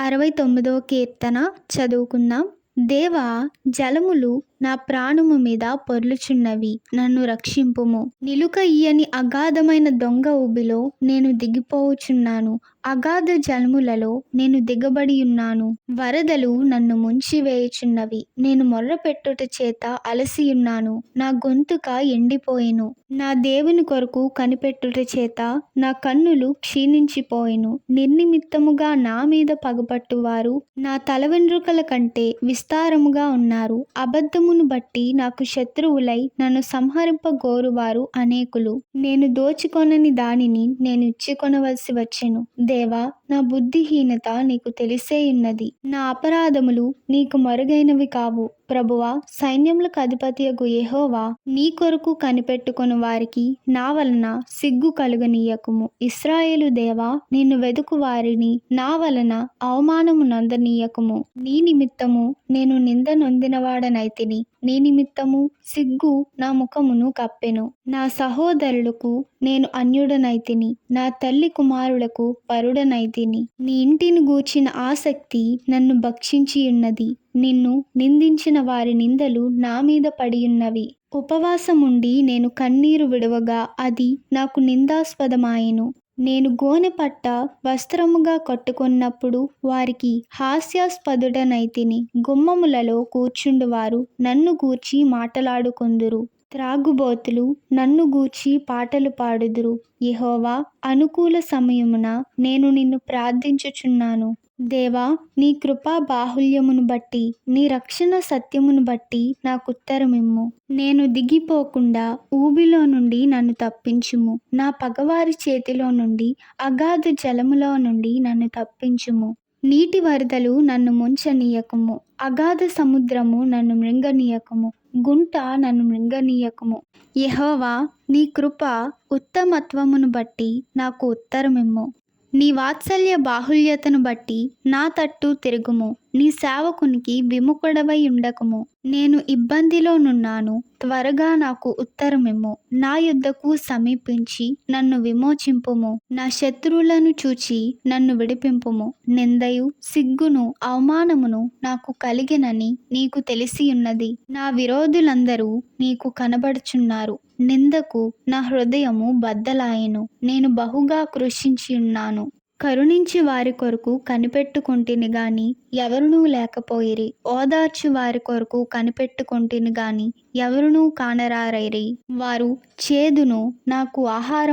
అరవై తొమ్మిదవ కీర్తన చదువుకుందాం. దేవా జలములు నా ప్రాణము మీద పొర్లుచున్నవి నన్ను రక్షింపుము. నిలుక ఇయ్యని అగాధమైన దొంగ ఊబిలో నేను దిగిపోవుచున్నాను అగాధ జలములలో నేను దిగబడి ఉన్నాను. వరదలు నన్ను ముంచివేయుచున్నవి నేను మొర్రపెట్టుట చేత అలసియున్నాను నా గొంతుక ఎండిపోయెను. నా దేవుని కొరకు కనిపెట్టుట చేత నా కన్నులు క్షీణించిపోయెను. నిర్నిమిత్తముగా నా మీద పగపట్టువారు నా తల వెండ్రుకల కంటే విస్తారముగా ఉన్నారు. అబద్ధము అబద్ధమును బట్టి నాకు శత్రువులై నన్ను సంహరింపగోరువారు అనేకులు. నేను దోచుకొనని దానిని నేను ఇచ్చుకొనవలసి వచ్చెను. దేవా నా బుద్ధిహీనత నీకు తెలిసే ఉన్నది. నా అపరాధములు నీకు మరుగైనవి కావు. ప్రభువా సైన్యములకు అధిపతియగు యెహోవా నీ కొరకు కనిపెట్టుకుని వారికి నా వలన సిగ్గు కలుగనీయకుము. ఇస్రాయేలు దేవా నిన్ను వెదుకు వారిని నా వలన అవమానము నందనీయకుము. నీ నిమిత్తము నేను నింద నొందినవాడనైతిని. నీ నిమిత్తము సిగ్గు నా ముఖమును కప్పెను. నా సహోదరులకు నేను అన్యుడనైతిని నా తల్లి కుమారులకు పరుడనైతిని నీ ఇంటిని గూర్చిన ఆసక్తి నన్ను భక్షించి ఉన్నది నిన్ను నిందించిన వారి నిందలు నా మీద పడియున్నవి. ఉపవాసముండి నేను కన్నీరు విడవగా అది నాకు నిందాస్పదమాయెను. నేను గోనె పట్ట వస్త్రముగా కట్టుకున్నప్పుడు వారికి హాస్యాస్పదుడనైతిని. గుమ్మములలో కూర్చుండువారు నన్ను గూర్చి మాటలాడుకొందురు. త్రాగుబోతులు నన్ను గూర్చి పాటలు పాడుదురు. యహోవా అనుకూల సమయమున నేను నిన్ను ప్రార్థించుచున్నాను. దేవా నీ కృపా బాహుల్యమును బట్టి నీ రక్షణ సత్యమును బట్టి నాకు ఉత్తరమిమ్ము. నేను దిగిపోకుండా ఊబిలో నుండి నన్ను తప్పించుము. నా పగవారి చేతిలో నుండి అగాధ జలములో నుండి నన్ను తప్పించుము. నీటి వరదలు నన్ను ముంచనీయకము. అగాధ సముద్రము నన్ను మృంగనీయకము. గుంట నన్ను మృంగనీయకము. యెహోవా నీ కృప ఉత్తమత్వమును బట్టి నాకు ఉత్తరమిమ్ము. నీ వాత్సల్య బాహుల్యతను బట్టి నా తట్టు తిరుగుము. నీ సేవకునికి విముఖుడవై ఉండకము. నేను ఇబ్బందిలోనున్నాను త్వరగా నాకు ఉత్తరమిమ్ము. నా యుద్ధకు సమీపించి నన్ను విమోచింపుము. నా శత్రువులను చూచి నన్ను విడిపింపుము. నిందయు సిగ్గును అవమానమును నాకు కలిగినని నీకు తెలిసి ఉన్నది నా విరోధులందరూ నీకు కనబడుచున్నారు. నిందకు నా హృదయము బద్దలాయెను. నేను బహుగా కృషించి ఉన్నాను. కరుణించి వారి కొరకు కనిపెట్టుకుంటుని గాని ఎవరునూ లేకపోయిరి. ఓదార్చి వారి కొరకు కనిపెట్టుకుంటుని గాని ఎవరునూ కానరారైరి. వారు చేదును నాకు ఆహారం